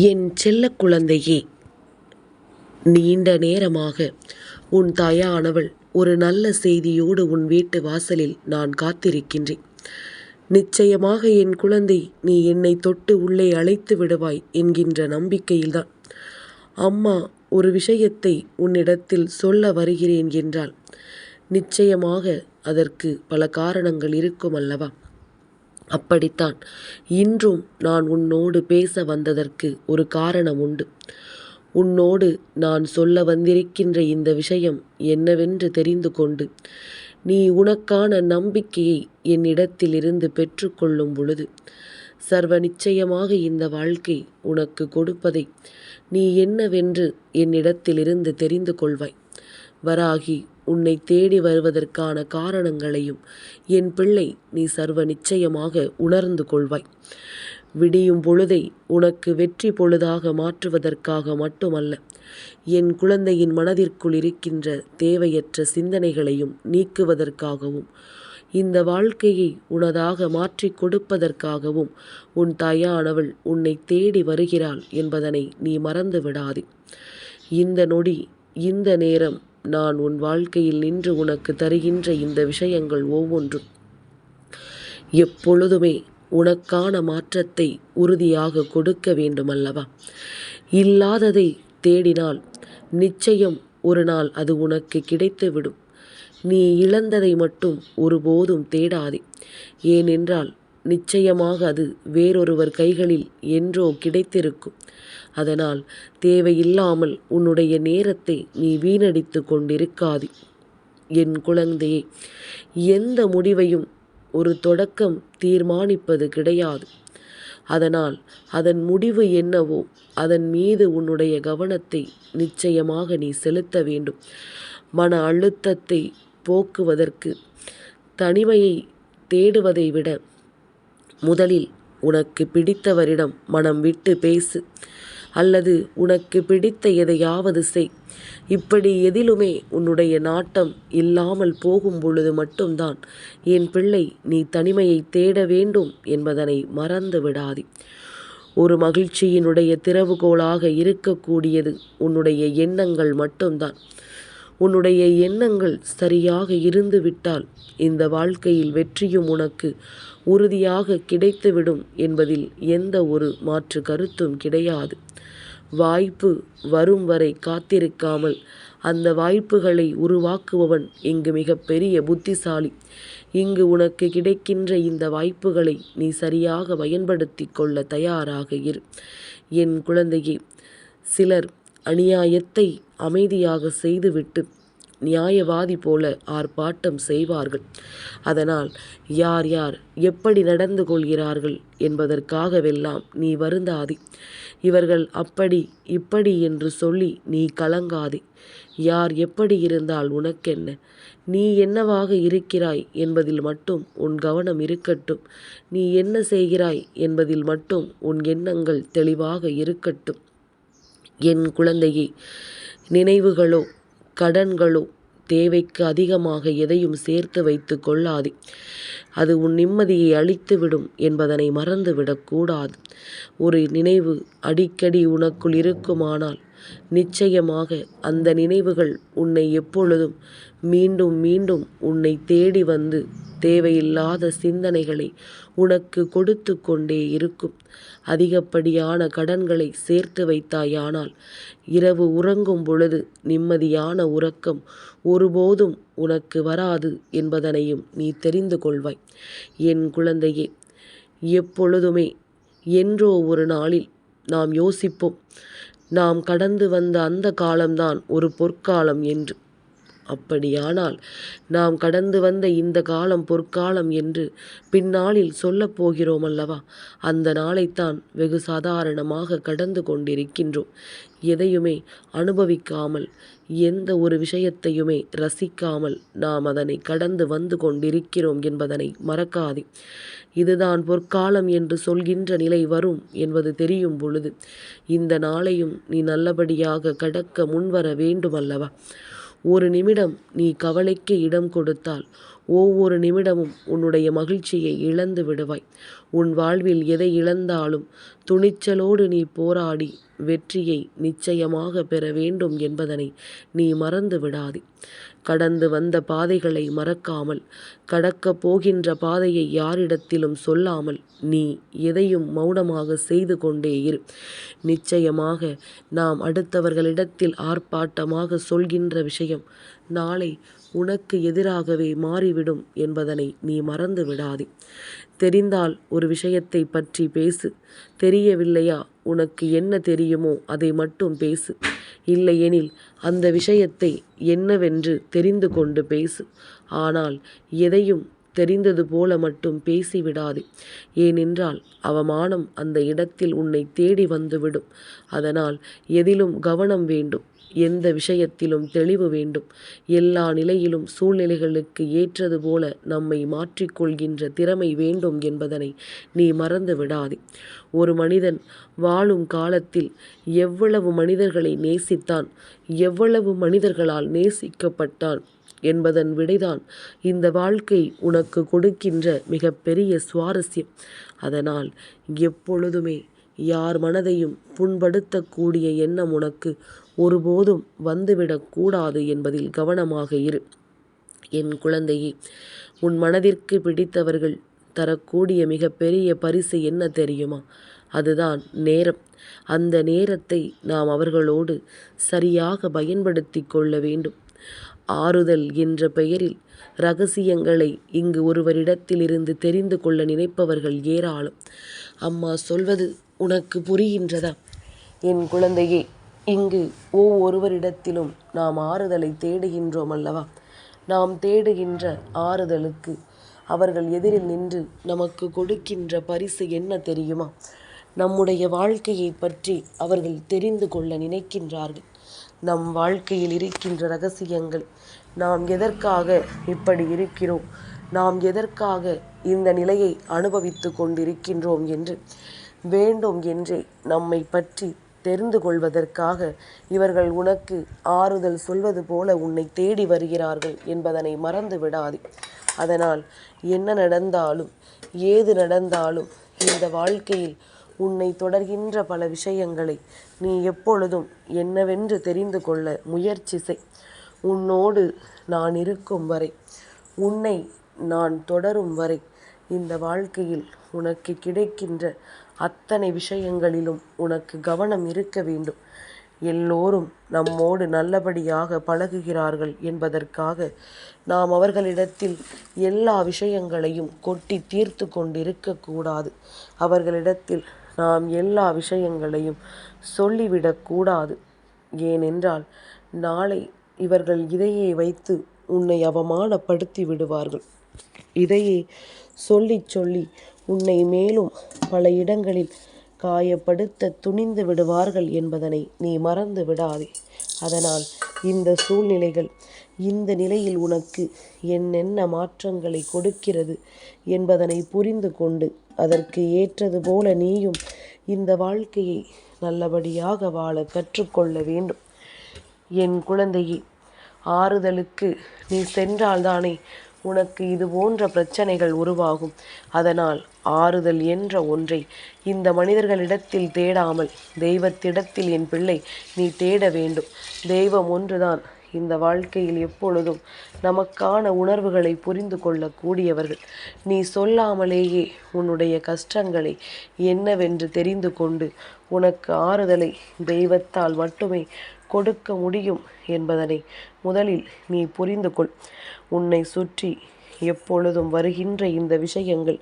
என் செல்ல குழந்தையே நீண்ட நேரமாக உன் தாயானவள் ஒரு நல்ல செய்தியோடு உன் வீட்டு வாசலில் நான் காத்திருக்கின்றேன். நிச்சயமாக என் குழந்தை நீ என்னை தொட்டு உள்ளே அழைத்து விடுவாய் என்கின்ற நம்பிக்கையில்தான். அம்மா ஒரு விஷயத்தை உன்னிடத்தில் சொல்ல வருகிறேன் என்றால் நிச்சயமாக அதற்கு பல காரணங்கள் இருக்கும் அல்லவா? அப்படித்தான். இன்றும் நான் உன்னோடு பேச வந்ததற்கு ஒரு காரணம் உண்டு. உன்னோடு நான் சொல்ல வந்திருக்கின்ற இந்த விஷயம் என்னவென்று தெரிந்து கொண்டு நீ உனக்கான நம்பிக்கையை என்னிடத்திலிருந்து பெற்றுக்கொள்ளும் பொழுது சர்வ நிச்சயமாக இந்த வாழ்க்கை உனக்கு கொடுப்பதை நீ என்னவென்று என்னிடத்திலிருந்து தெரிந்து கொள்வாய். வராகி உன்னை தேடி வருவதற்கான காரணங்களையும் என் பிள்ளை நீ சர்வ நிச்சயமாக உணர்ந்து கொள்வாய். விடியும் பொழுதை உனக்கு வெற்றி பொழுதாக மாற்றுவதற்காக மட்டுமல்ல என் குழந்தையின் மனதிற்குள் இருக்கின்ற தேவையற்ற சிந்தனைகளையும் நீக்குவதற்காகவும் இந்த வாழ்க்கையை உனதாக மாற்றிக் கொடுப்பதற்காகவும் உன் தாயானவள் உன்னை தேடி வருகிறாள் என்பதனை நீ மறந்து விடாதே இந்த நொடி இந்த நேரம் நான் உன் வாழ்க்கையில் நின்று உனக்கு தருகின்ற இந்த விஷயங்கள் ஒவ்வொன்றும். எப்பொழுதுமே உனக்கான மாற்றத்தை உறுதியாக கொடுக்க வேண்டுமல்லவா? இல்லாததை தேடினால் நிச்சயம் ஒரு நாள் அது உனக்கு கிடைத்துவிடும். நீ இழந்ததை மட்டும் ஒருபோதும் தேடாதே. ஏனென்றால் நிச்சயமாக அது வேறொருவர் கைகளில் என்றோ கிடைத்திருக்கும். அதனால் தேவையில்லாமல் உன்னுடைய நேரத்தை நீ வீணடித்து கொண்டிருக்காது. என் குழந்தையே எந்த முடிவையும் ஒரு தொடக்கம் தீர்மானிப்பது கிடையாது. அதனால் அதன் முடிவு என்னவோ அதன் மீது உன்னுடைய கவனத்தை நிச்சயமாக நீ செலுத்த வேண்டும். மன அழுத்தத்தை போக்குவதற்கு தனிமையை தேடுவதை விட முதலில் உனக்கு பிடித்தவரிடம் மனம் விட்டு பேசு. அல்லது உனக்கு பிடித்த எதையாவது செய். இப்படி எதிலுமே உன்னுடைய நாட்டம் இல்லாமல் போகும் பொழுது மட்டும்தான் என் பிள்ளை நீ தனிமையை தேட வேண்டும் என்பதனை மறந்து விடாதே. ஒரு மகிழ்ச்சியினுடைய திறவுகோலாக இருக்கக்கூடியது உன்னுடைய எண்ணங்கள் மட்டும்தான். உன்னுடைய எண்ணங்கள் சரியாக இருந்துவிட்டால் இந்த வாழ்க்கையில் வெற்றியும் உனக்கு உறுதியாக கிடைத்துவிடும் என்பதில் எந்த ஒரு மாற்று கருத்தும் கிடையாது. வாய்ப்பு வரும் வரை காத்திருக்காமல் அந்த வாய்ப்புகளை உருவாக்குபவன் இங்கு மிகப்பெரிய புத்திசாலி. இங்கு உனக்கு கிடைக்கின்ற இந்த வாய்ப்புகளை நீ சரியாக பயன்படுத்தி கொள்ள தயாராக இரு. என் குழந்தையே சிலர் அநியாயத்தை அமைதியாக செய்துவிட்டு நியாயவாதி போல ஆர்ப்பாட்டம் செய்வார்கள். அதனால் யார் யார் எப்படி நடந்து கொள்கிறார்கள் என்பதற்காகவெல்லாம் நீ வருந்தாதி. இவர்கள் அப்படி இப்படி என்று சொல்லி நீ கலங்காதே. யார் எப்படி இருந்தால் உனக்கென்ன? நீ என்னவாக இருக்கிறாய் என்பதில் மட்டும் உன் கவனம் இருக்கட்டும். நீ என்ன செய்கிறாய் என்பதில் மட்டும் உன் எண்ணங்கள் தெளிவாக இருக்கட்டும். என் குழந்தையை நினைவுகளோ கடன்களோ தேவைக்கு அதிகமாக எதையும் சேர்த்து வைத்து கொள்ளாதே. அது உன் நிம்மதியை அழித்துவிடும் என்பதனை மறந்துவிடக்கூடாது ஒரு நினைவு அடிக்கடி உனக்குள் இருக்குமானால் நிச்சயமாக அந்த நினைவுகள் உன்னை எப்பொழுதும் மீண்டும் மீண்டும் உன்னை தேடி வந்து தேவையில்லாத சிந்தனைகளை உனக்கு கொடுத்து கொண்டே இருக்கும். அதிகப்படியான கடன்களை சேர்த்து வைத்தாயானால் இரவு உறங்கும் பொழுது நிம்மதியான உறக்கம் ஒருபோதும் உனக்கு வராது என்பதனையும் நீ தெரிந்து கொள்வாய். என் குழந்தையே எப்பொழுதுமே என்றோ ஒரு நாளில் நாம் யோசிப்போம். நாம் கடந்து வந்த அந்த காலம்தான் ஒரு பொற்காலம் என்று. அப்படியானால் நாம் கடந்து வந்த இந்த காலம் பொற்காலம் என்று பின்னாளில் சொல்லப் போகிறோம் அல்லவா அந்த நாளைத்தான் வெகு சாதாரணமாக கடந்து கொண்டிருக்கின்றோம். எதையுமே அனுபவிக்காமல் எந்த ஒரு விஷயத்தையுமே ரசிக்காமல் நாம் அதனை கடந்து வந்து கொண்டிருக்கிறோம் என்பதனை மறக்காதே. இதுதான் பொற்காலம் என்று சொல்கின்ற நிலை வரும் என்பது தெரியும் பொழுது இந்த நாளையும் நீ நல்லபடியாக கடக்க முன்வர வேண்டுமல்லவா? ஒரு நிமிடம் நீ கவலைக்கு இடம் கொடுத்தால் ஒவ்வொரு நிமிடமும் உன்னுடைய மகிழ்ச்சியை இழந்து விடுவாய். உன் வாழ்வில் எதை இழந்தாலும் துணிச்சலோடு நீ போராடி வெற்றியை நிச்சயமாக பெற வேண்டும் என்பதனை நீ மறந்து விடாதே. கடந்து வந்த பாதைகளை மறக்காமல் கடக்கப் போகின்ற பாதையை யாரிடத்திலும் சொல்லாமல் நீ எதையும் மௌனமாக செய்து கொண்டே இரு. நிச்சயமாக நாம் அடுத்தவர்களிடத்தில் ஆர்ப்பாட்டமாக சொல்கின்ற விஷயம் நாளை உனக்கு எதிராகவே மாறிவிடும் என்பதனை நீ மறந்து விடாதே தெரிந்தால் ஒரு விஷயத்தை பற்றி பேசு. தெரியவில்லையா? உனக்கு என்ன தெரியுமோ அதை மட்டும் பேசு. இல்லையெனில் அந்த விஷயத்தை என்னவென்று தெரிந்து கொண்டு பேசு. ஆனால் எதையும் தெரிந்தது போல மட்டும் பேசிவிடாதே. ஏனென்றால் அவமானம் அந்த இடத்தில் உன்னை தேடி வந்துவிடும். அதனால் எதிலும் கவனம் வேண்டும். எந்த விஷயத்திலும் தெளிவு வேண்டும். எல்லா நிலையிலும் சூழ்நிலைகளுக்கு ஏற்றது போல நம்மை மாற்றிக்கொள்கின்ற திறமை வேண்டும் என்பதனை நீ மறந்து விடாதே. ஒரு மனிதன் வாழும் காலத்தில் எவ்வளவு மனிதர்களை நேசித்தான் எவ்வளவு மனிதர்களால் நேசிக்கப்பட்டான் என்பதன் விடைதான் இந்த வாழ்க்கை உனக்கு கொடுக்கின்ற மிகப்பெரிய சுவாரஸ்யம். அதனால் எப்பொழுதுமே யார் மனதையும் புண்படுத்தக்கூடிய எண்ணம் உனக்கு ஒருபோதும் வந்துவிடக்கூடாது என்பதில் கவனமாக இரு. என் குழந்தையே உன் மனதிற்கு பிடித்தவர்கள் தரக்கூடிய மிகப்பெரிய பரிசு என்ன தெரியுமா? அதுதான் நேரம். அந்த நேரத்தை நாம் அவர்களோடு சரியாக பயன்படுத்தி கொள்ள வேண்டும். ஆறுதல் என்ற பெயரில் ரகசியங்களை இங்கு ஒருவரிடத்திலிருந்து தெரிந்து கொள்ள நினைப்பவர்கள் ஏராளம். அம்மா சொல்வது உனக்கு புரிகின்றதா? என் குழந்தையே இங்கு ஒவ்வொருவரிடத்திலும் நாம் ஆறுதலை தேடுகின்றோம் அல்லவா? நாம் தேடுகின்ற ஆறுதலுக்கு அவர்கள் எதிரில் நின்று நமக்கு கொடுக்கின்ற பரிசு என்ன தெரியுமா? நம்முடைய வாழ்க்கையை பற்றி அவர்கள் தெரிந்து கொள்ள நினைக்கின்றார்கள். நம் வாழ்க்கையில் இருக்கின்ற ரகசியங்கள். நாம் எதற்காக இப்படி இருக்கிறோம்? நாம் எதற்காக இந்த நிலையை அனுபவித்து கொண்டிருக்கின்றோம் என்று வேண்டும் என்றே நம்மை பற்றி தெரிந்து கொள்வதற்காக இவர்கள் உனக்கு ஆறுதல் சொல்வது போல உன்னை தேடி வருகிறார்கள் என்பதனை மறந்து விடாதே. அதனால் என்ன நடந்தாலும் ஏது நடந்தாலும் இந்த வாழ்க்கையில் உன்னை தொடர்கின்ற பல விஷயங்களை நீ எப்பொழுதும் என்னவென்று தெரிந்து கொள்ள முயற்சி செய். உன்னோடு நான் இருக்கும் வரை உன்னை நான் தொடரும் வரை இந்த வாழ்க்கையில் உனக்கு கிடைக்கின்ற அத்தனை விஷயங்களிலும் உனக்கு கவனம் இருக்க வேண்டும். எல்லோரும் நம்மோடு நல்லபடியாக பழகுகிறார்கள் என்பதற்காக நாம் அவர்களிடத்தில் எல்லா விஷயங்களையும் கொட்டி தீர்த்து கொண்டிருக்கக்கூடாது அவர்களிடத்தில் நாம் எல்லா விஷயங்களையும் சொல்லிவிடக்கூடாது ஏனென்றால் நாளை இவர்கள் இதையே வைத்து உன்னை அவமானப்படுத்தி விடுவார்கள். இதையே சொல்லி சொல்லி உன்னை மேலும் பல இடங்களில் காயப்படுத்த துணிந்து விடுவார்கள் என்பதனை நீ மறந்து விடாதே. அதனால் இந்த சூழ்நிலைகள் இந்த நிலையில் உனக்கு என்னென்ன மாற்றங்களை கொடுக்கிறது என்பதனை புரிந்து கொண்டு அதற்கு ஏற்றது போல நீயும் இந்த வாழ்க்கையை நல்லபடியாக வாழ கற்றுக்கொள்ள வேண்டும். என் குழந்தையே ஆறுதலுக்கு நீ சென்றால்தானே உனக்கு இது போன்ற பிரச்சனைகள் உருவாகும். அதனால் ஆறுதல் என்ற ஒன்றை இந்த மனிதர்களிடத்தில் தேடாமல் தெய்வத்திடத்தில் என் பிள்ளை நீ தேட வேண்டும். தெய்வம் ஒன்றுதான். இந்த வாழ்க்கையில் எப்பொழுதும் நமக்கான உணர்வுகளை புரிந்து கொள்ளக்கூடியவர்கள். நீ சொல்லாமலேயே உன்னுடைய கஷ்டங்களை என்னவென்று தெரிந்து கொண்டு உனக்கு ஆறுதலை தெய்வத்தால் மட்டுமே கொடுக்க முடியும் என்பதனை முதலில் நீ புரிந்து கொள். உன்னை சுற்றி எப்பொழுதும் வருகின்ற இந்த விஷயங்கள்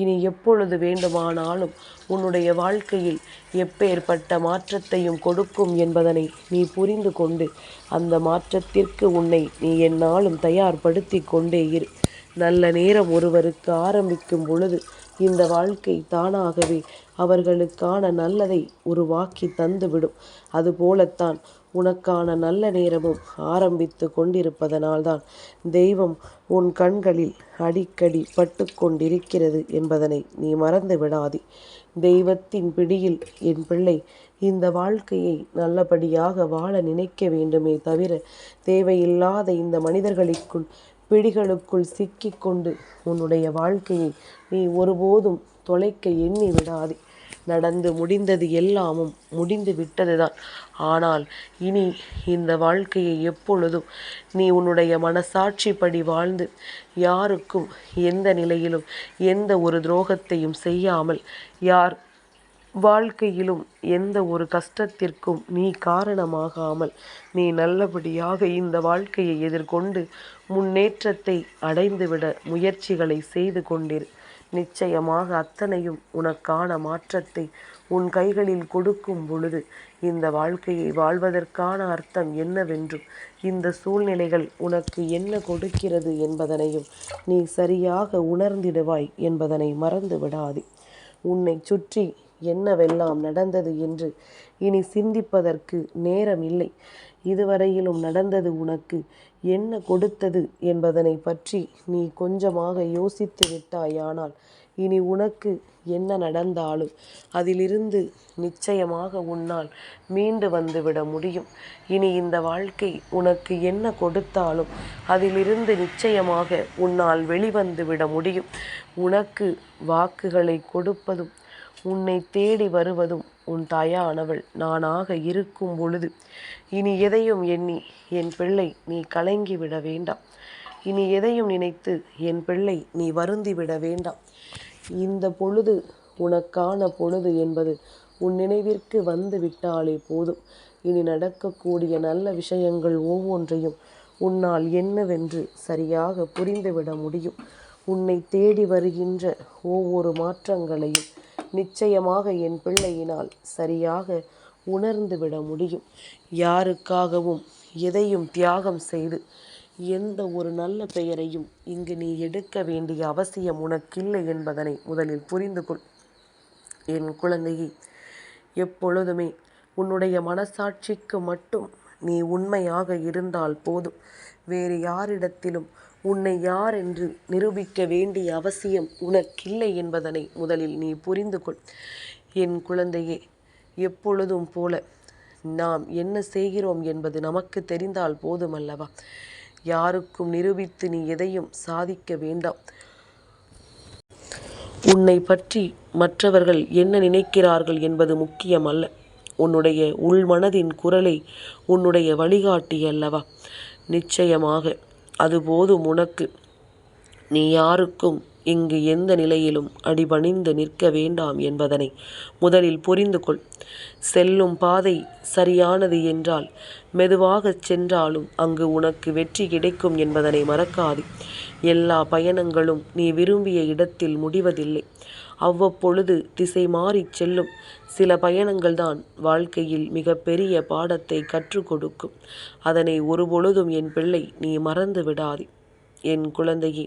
இனி எப்பொழுது வேண்டுமானாலும் உன்னுடைய வாழ்க்கையில் எப்பேற்பட்ட மாற்றத்தையும் கொடுக்கும் என்பதனை நீ புரிந்து கொண்டு அந்த மாற்றத்திற்கு உன்னை நீ என்னாலும் தயார்படுத்தி கொண்டே இரு. நல்ல நேரம் ஒருவருக்கு ஆரம்பிக்கும் பொழுது இந்த வாழ்க்கை தானாகவே அவர்களுக்கான நல்லதை உருவாக்கி தந்துவிடும். அதுபோலத்தான் உனக்கான நல்ல நேரமும் ஆரம்பித்து கொண்டிருப்பதனால்தான் தெய்வம் உன் கண்களில் அடிக்கடி பட்டு கொண்டிருக்கிறது என்பதனை நீ மறந்து விடாதே. தெய்வத்தின் பிடியில் என் பிள்ளை இந்த வாழ்க்கையை நல்லபடியாக வாழ நினைக்க வேண்டுமே தவிர தேவையில்லாத இந்த மனிதர்களுக்குள் பிடிகளுக்குள் சிக்கிக்கொண்டு உன்னுடைய வாழ்க்கையை நீ ஒருபோதும் தொலைக்க எண்ணி விடாதே. நடந்து முடிந்தது எல்லாமும் முடிந்து விட்டதுதான். ஆனால் இனி இந்த வாழ்க்கையை எப்பொழுதும் நீ உன்னுடைய மனசாட்சிப்படி வாழ்ந்து யாருக்கும் எந்த நிலையிலும் எந்த ஒரு துரோகத்தையும் செய்யாமல் யார் வாழ்க்கையிலும் எந்த ஒரு கஷ்டத்திற்கும் நீ காரணமாகாமல் நீ நல்லபடியாக இந்த வாழ்க்கையை எதிர்கொண்டு முன்னேற்றத்தை அடைந்துவிட முயற்சிகளை செய்து கொண்டிரு. நிச்சயமாக அத்தனையும் உனக்கான மாற்றத்தை உன் கைகளில் கொடுக்கும் பொழுது இந்த வாழ்க்கையை வாழ்வதற்கான அர்த்தம் என்னவென்றும் இந்த சூழ்நிலைகள் உனக்கு என்ன கொடுக்கிறது என்பதனையும் நீ சரியாக உணர்ந்திடுவாய் என்பதனை மறந்து விடாதே உன்னை சுற்றி என்னவெல்லாம் நடந்தது என்று இனி சிந்திப்பதற்கு நேரம் இல்லை இதுவரையிலும் நடந்தது உனக்கு என்ன கொடுத்தது என்பதனை பற்றி நீ கொஞ்சமாக யோசித்து விட்டாயானால் இனி உனக்கு என்ன நடந்தாலும் அதிலிருந்து நிச்சயமாக உன்னால் மீண்டு வந்துவிட முடியும். இனி இந்த வாழ்க்கை உனக்கு என்ன கொடுத்தாலும் அதிலிருந்து நிச்சயமாக உன்னால் வெளிவந்து விட முடியும். உனக்கு வாக்குகளை கொடுப்பதும் உன்னை தேடி வருவதும் உன் தாயானவள். நானாக இருக்கும் பொழுது இனி எதையும் எண்ணி என் பிள்ளை நீ கலங்கி விட வேண்டாம். இனி எதையும் நினைத்து என் பிள்ளை நீ வருந்தி விட வேண்டாம். இந்த பொழுது உனக்கான பொழுது என்பது உன் நினைவிற்கு வந்து விட்டாலே போதும். இனி நடக்கக்கூடிய நல்ல விஷயங்கள் ஒவ்வொன்றையும் உன்னால் என்னவென்று சரியாக புரிந்துவிட முடியும். உன்னை தேடி வருகின்ற ஒவ்வொரு மாற்றங்களையும் நிச்சயமாக என் பிள்ளையினால் சரியாக உணர்ந்துவிட முடியும். யாருக்காகவும் எதையும் தியாகம் செய்து எந்த ஒரு நல்ல பெயரையும் இங்கு நீ எடுக்க வேண்டிய அவசியம் உனக்கில்லை என்பதனை முதலில் புரிந்து கொள். என் குழந்தையை எப்பொழுதுமே உன்னுடைய மனசாட்சிக்கு மட்டும் நீ உண்மையாக இருந்தால் போதும். வேறு யாரிடத்திலும் உன்னை யார் என்று நிரூபிக்க வேண்டிய அவசியம் உனக்கில்லை என்பதனை முதலில் நீ புரிந்து கொள். என் குழந்தையே எப்பொழுதும் போல நாம் என்ன செய்கிறோம் என்பது நமக்கு தெரிந்தால் போதுமல்லவா? யாருக்கும் நிரூபித்து நீ எதையும் சாதிக்க வேண்டாம். உன்னை பற்றி மற்றவர்கள் என்ன நினைக்கிறார்கள் என்பது முக்கியம் அல்ல உன்னுடைய உள்மனதின் குரலை உன்னுடைய வழிகாட்டி அல்லவா? நிச்சயமாக அது போதும் உனக்கு. நீ யாருக்கும் இங்கு எந்த நிலையிலும் அடிபணிந்து நிற்க வேண்டாம் என்பதனை முதலில் புரிந்து கொள். செல்லும் பாதை சரியானது என்றால் மெதுவாகச் சென்றாலும் அங்கு உனக்கு வெற்றி கிடைக்கும் என்பதனை மறக்காது. எல்லா பயணங்களும் நீ விரும்பிய இடத்தில் முடிவதில்லை. அவ்வப்பொழுது திசை மாறிச் செல்லும். சில பயணங்கள்தான் வாழ்க்கையில் மிகப்பெரிய பாடத்தை கற்றுக் கொடுக்கும். அதனை ஒருபொழுதும் என் பிள்ளை நீ மறந்து விடாதே என் குழந்தையே.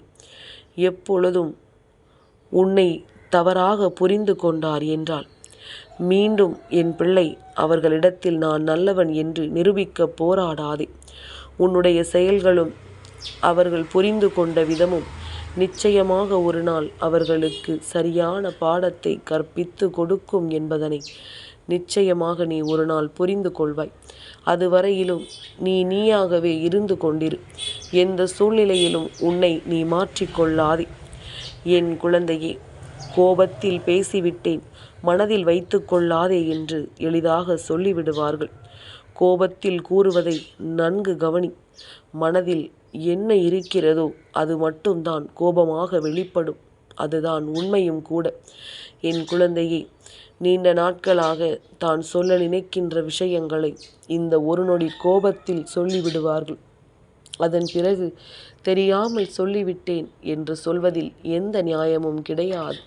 எப்பொழுதும் உன்னை தவறாக புரிந்து கொண்டார் என்றால் மீண்டும் என் பிள்ளை அவர்களிடத்தில் நான் நல்லவன் என்று நிரூபிக்க போராடாதே. உன்னுடைய செயல்களும் அவர்கள் புரிந்து கொண்ட விதமும் நிச்சயமாக ஒரு நாள் அவர்களுக்கு சரியான பாடத்தை கற்பித்து கொடுக்கும் என்பதனை நிச்சயமாக நீ ஒரு நாள் புரிந்து கொள்வாய். அதுவரையிலும் நீ நீயாகவே இருந்து கொண்டிரு. எந்த சூழ்நிலையிலும் உன்னை நீ மாற்றிக்கொள்ளாதே. என் குழந்தையே கோபத்தில் பேசிவிட்டேன். மனதில் வைத்து கொள்ளாதே என்று எளிதாக சொல்லிவிடுவார்கள். கோபத்தில் கூறுவதை நன்கு கவனி. மனதில் என்ன இருக்கிறதோ அது மட்டும்தான் கோபமாக வெளிப்படும். அதுதான் உண்மையும் கூட. என் குழந்தையே நீண்ட நாட்களாக தான் சொல்ல நினைக்கின்ற விஷயங்களை இந்த ஒரு நொடி கோபத்தில் சொல்லிவிடுவார்கள். அதன் பிறகு தெரியாமல் சொல்லிவிட்டேன் என்று சொல்வதில் எந்த நியாயமும் கிடையாது.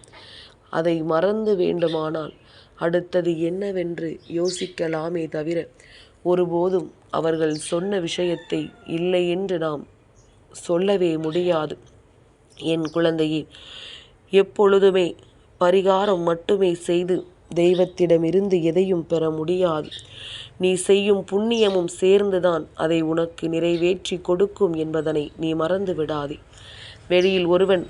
அதை மறந்து வேண்டுமானால் அடுத்தது என்னவென்று யோசிக்கலாமே தவிர ஒருபோதும் அவர்கள் சொன்ன விஷயத்தை இல்லை என்று நாம் சொல்லவே முடியாது. என் குழந்தையே எப்பொழுதுமே பரிகாரம் மட்டுமே செய்து தெய்வத்திடமிருந்து எதையும் பெற முடியாது. நீ செய்யும் புண்ணியமும் சேர்ந்துதான் அதை உனக்கு நிறைவேற்றி கொடுக்கும் என்பதனை நீ மறந்து விடாதே. வெளியில் ஒருவன்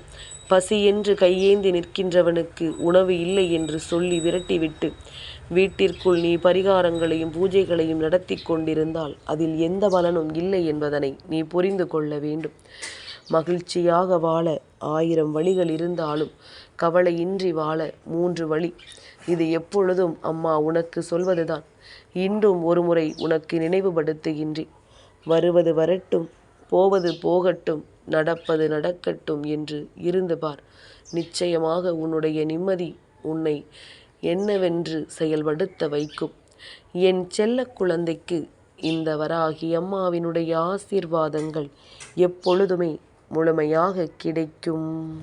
பசி என்று கையேந்தி நிற்கின்றவனுக்கு உணவு இல்லை என்று சொல்லி விரட்டிவிட்டு வீட்டிற்குள் நீ பரிகாரங்களையும் பூஜைகளையும் நடத்தி கொண்டிருந்தால் அதில் எந்த பலனும் இல்லை என்பதனை நீ புரிந்து கொள்ள வேண்டும். மகிழ்ச்சியாக வாழ ஆயிரம் வழிகள் இருந்தாலும் கவலையின்றி வாழ மூன்று வழி. இது எப்பொழுதும் அம்மா உனக்கு சொல்வதுதான். இன்றும் ஒருமுறை உனக்கு நினைவுபடுத்துகின்றேன் வருவது வரட்டும் போவது போகட்டும் நடப்பது நடக்கட்டும் என்று இருந்து பார். நிச்சயமாக உன்னுடைய நிம்மதி உன்னை என்னவென்று செயல்படுத்த வைக்கும். என் செல்ல குழந்தைக்கு இந்த வராகி அம்மாவினுடைய ஆசீர்வாதங்கள் எப்பொழுதுமே முழுமையாக கிடைக்கும்.